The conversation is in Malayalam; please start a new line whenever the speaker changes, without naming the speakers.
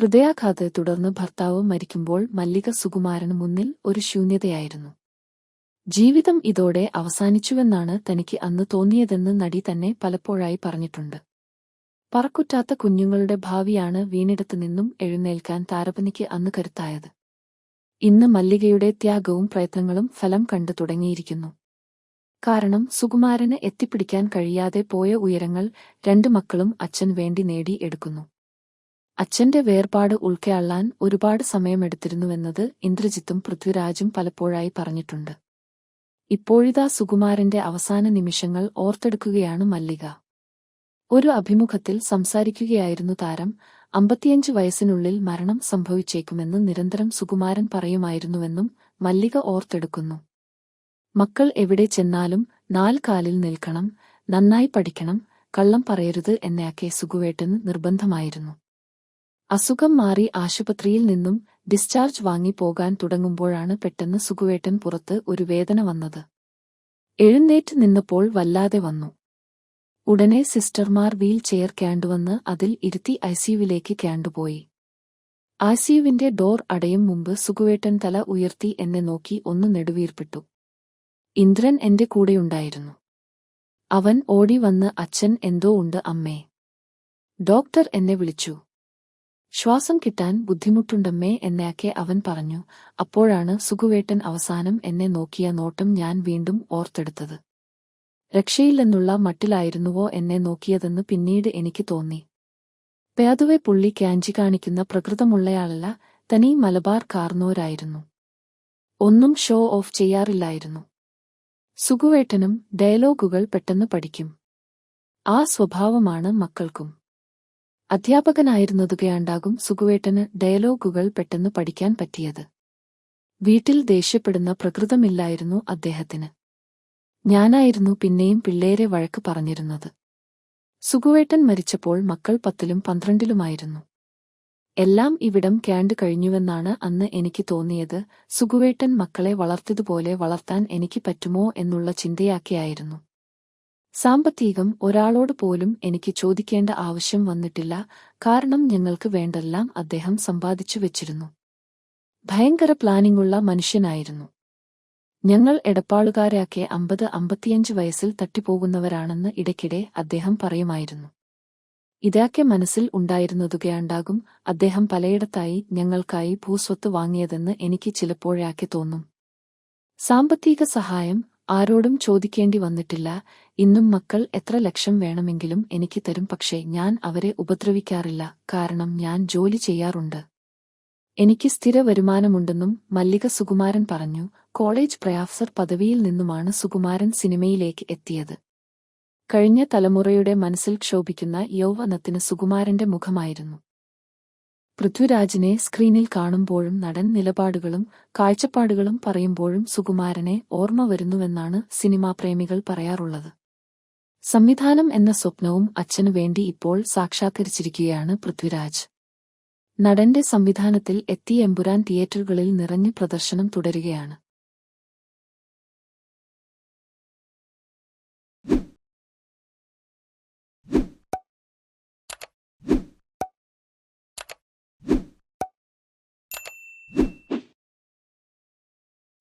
ഹൃദയാഘാതത്തെ തുടർന്ന് ഭർത്താവ് മരിക്കുമ്പോൾ മല്ലിക സുകുമാരന് മുന്നിൽ ഒരു ശൂന്യതയായിരുന്നു. ജീവിതം ഇതോടെ അവസാനിച്ചുവെന്നാണ് തനിക്ക് അന്ന് തോന്നിയതെന്ന് നടി തന്നെ പലപ്പോഴായി പറഞ്ഞിട്ടുണ്ട്. പറക്കുറ്റാത്ത കുഞ്ഞുങ്ങളുടെ ഭാവിയാണ് വീണിടത്തു നിന്നും എഴുന്നേൽക്കാൻ താരപനിക്ക് അന്ന് കരുത്തായത്. ഇന്ന് മല്ലികയുടെ ത്യാഗവും പ്രയത്നങ്ങളും ഫലം കണ്ടു തുടങ്ങിയിരിക്കുന്നു. കാരണം സുകുമാരന് എത്തിപ്പിടിക്കാൻ കഴിയാതെ പോയ ഉയരങ്ങൾ രണ്ടു മക്കളും അച്ഛൻ വേണ്ടി നേടി എടുക്കുന്നു. അച്ഛന്റെ വേർപാട് ഉൾക്കയള്ളാൻ ഒരുപാട് സമയമെടുത്തിരുന്നുവെന്നത് ഇന്ദ്രജിത്തും പൃഥ്വിരാജും പലപ്പോഴായി പറഞ്ഞിട്ടുണ്ട്. ഇപ്പോഴിതാ സുകുമാരന്റെ അവസാന നിമിഷങ്ങൾ ഓർത്തെടുക്കുകയാണ് മല്ലിക. ഒരു അഭിമുഖത്തിൽ സംസാരിക്കുകയായിരുന്നു താരം അമ്പത്തിയഞ്ച് വയസ്സിനുള്ളിൽ മരണം സംഭവിച്ചേക്കുമെന്ന് നിരന്തരം സുകുമാരൻ പറയുമായിരുന്നുവെന്നും മല്ലിക ഓർത്തെടുക്കുന്നു. മക്കൾ എവിടെ ചെന്നാലും നാല് കാലിൽ നിൽക്കണം നന്നായി പഠിക്കണം കള്ളം പറയരുത് എന്നയാക്കെ സുകുവേട്ടന് നിർബന്ധമായിരുന്നു. അസുഖം മാറി ആശുപത്രിയിൽ നിന്നും ഡിസ്ചാർജ് വാങ്ങി പോകാൻ തുടങ്ങുമ്പോഴാണ് പെട്ടെന്ന് സുഖുവേട്ടൻ പുറത്ത് ഒരു വേദന വന്നത്. എഴുന്നേറ്റ് നിന്നപ്പോൾ വല്ലാതെ വന്നു. ഉടനെ സിസ്റ്റർമാർ വീൽ ചെയർ ക്യാണ്ടുവന്ന് അതിൽ ഇരുത്തി ഐസിയുവിലേക്ക് ക്യാണ്ടുപോയി. ഐസിയുവിന്റെ ഡോർ അടയും മുമ്പ് സുഖുവേട്ടൻ തല ഉയർത്തി എന്നെ നോക്കി ഒന്ന് നെടുവീർപ്പിട്ടു. ഇന്ദ്രൻ എന്റെ കൂടെയുണ്ടായിരുന്നു. അവൻ ഓടി വന്ന് അച്ഛൻ എന്തോ ഉണ്ട് അമ്മേ. ഡോക്ടർ എന്നെ വിളിച്ചു. ശ്വാസം കിട്ടാൻ ബുദ്ധിമുട്ടുണ്ടമ്മേ എന്നയൊക്കെ അവൻ പറഞ്ഞു. അപ്പോഴാണ് സുഖുവേട്ടൻ അവസാനം എന്നെ നോക്കിയ നോട്ടം ഞാൻ വീണ്ടും ഓർത്തെടുത്തത്. രക്ഷയില്ലെന്നുള്ള മട്ടിലായിരുന്നുവോ എന്നെ നോക്കിയതെന്ന് പിന്നീട് എനിക്ക് തോന്നി. പേതുവെ പുള്ളി ക്യാഞ്ചി കാണിക്കുന്ന പ്രകൃതമുള്ളയാളല്ല തനി മലബാർ കാർന്നോരായിരുന്നു. ഒന്നും ഷോ ഓഫ് ചെയ്യാറില്ലായിരുന്നു. സുഖുവേട്ടനും ഡയലോഗുകൾ പെട്ടെന്ന് പഠിക്കും. ആ സ്വഭാവമാണ് മക്കൾക്കും. അധ്യാപകനായിരുന്നതുകയാണ്ടാകും സുഖുവേട്ടന് ഡയലോഗുകൾ പെട്ടെന്ന് പഠിക്കാൻ പറ്റിയത്. വീട്ടിൽ ദേഷ്യപ്പെടുന്ന പ്രകൃതമില്ലായിരുന്നു അദ്ദേഹത്തിന്. ഞാനായിരുന്നു പിന്നെയും പിള്ളേരെ വഴക്ക് പറഞ്ഞിരുന്നത്. സുഖുവേട്ടൻ മരിച്ചപ്പോൾ മക്കൾ പത്തിലും പന്ത്രണ്ടിലുമായിരുന്നു. എല്ലാം ഇവിടം ക്യാണ്ട് കഴിഞ്ഞുവെന്നാണ് അന്ന് എനിക്ക് തോന്നിയത്. സുഖുവേട്ടൻ മക്കളെ വളർത്തിയതുപോലെ വളർത്താൻ എനിക്ക് പറ്റുമോ എന്നുള്ള ചിന്തയാക്കിയായിരുന്നു. സാമ്പത്തികം ഒരാളോട് പോലും എനിക്ക് ചോദിക്കേണ്ട ആവശ്യം വന്നിട്ടില്ല. കാരണം ഞങ്ങൾക്ക് വേണ്ടെല്ലാം അദ്ദേഹം സമ്പാദിച്ചു വെച്ചിരുന്നു. ഭയങ്കര പ്ലാനിങ്ങുള്ള മനുഷ്യനായിരുന്നു. ഞങ്ങൾ എടപ്പാളുകാരാക്കെ അമ്പത് അമ്പത്തിയഞ്ച് വയസ്സിൽ തട്ടിപ്പോകുന്നവരാണെന്ന് ഇടയ്ക്കിടെ അദ്ദേഹം പറയുമായിരുന്നു. ഇതാക്കെ മനസ്സിൽ ഉണ്ടായിരുന്നതുകയാണ്ടാകും അദ്ദേഹം പലയിടത്തായി ഞങ്ങൾക്കായി ഭൂസ്വത്ത് വാങ്ങിയതെന്ന് എനിക്ക് ചിലപ്പോഴാക്കി തോന്നും. സാമ്പത്തിക സഹായം ആരോടും ചോദിക്കേണ്ടി വന്നിട്ടില്ല. ഇന്നും മക്കൾ എത്ര ലക്ഷം വേണമെങ്കിലും എനിക്ക് തരും. പക്ഷേ ഞാൻ അവരെ ഉപദ്രവിക്കാറില്ല. കാരണം ഞാൻ ജോലി ചെയ്യാറുണ്ട്. എനിക്ക് സ്ഥിര വരുമാനമുണ്ടെന്നും മല്ലിക സുകുമാരൻ പറഞ്ഞു. കോളേജ് പ്രയാഫ്സർ പദവിയിൽ നിന്നുമാണ് സുകുമാരൻ സിനിമയിലേക്ക് എത്തിയത്. കഴിഞ്ഞ തലമുറയുടെ മനസ്സിൽ ക്ഷോഭിക്കുന്ന യൗവനത്തിന് സുകുമാരന്റെ മുഖമായിരുന്നു. പൃഥ്വിരാജിനെ സ്ക്രീനിൽ കാണുമ്പോഴും നടൻ നിലപാടുകളും കാഴ്ചപ്പാടുകളും പറയുമ്പോഴും സുകുമാരനെ ഓർമ്മ വരുന്നുവെന്നാണ് സിനിമാ പ്രേമികൾ പറയാറുള്ളത്. സംവിധാനം എന്ന സ്വപ്നവും അച്ഛനു വേണ്ടി ഇപ്പോൾ സാക്ഷാത്കരിച്ചിരിക്കുകയാണ് പൃഥ്വിരാജ്. നടന്റെ സംവിധാനത്തിൽ എത്തി എമ്പുരാൻ തിയേറ്ററുകളിൽ നിറഞ്ഞ് പ്രദർശനം തുടരുകയാണ്.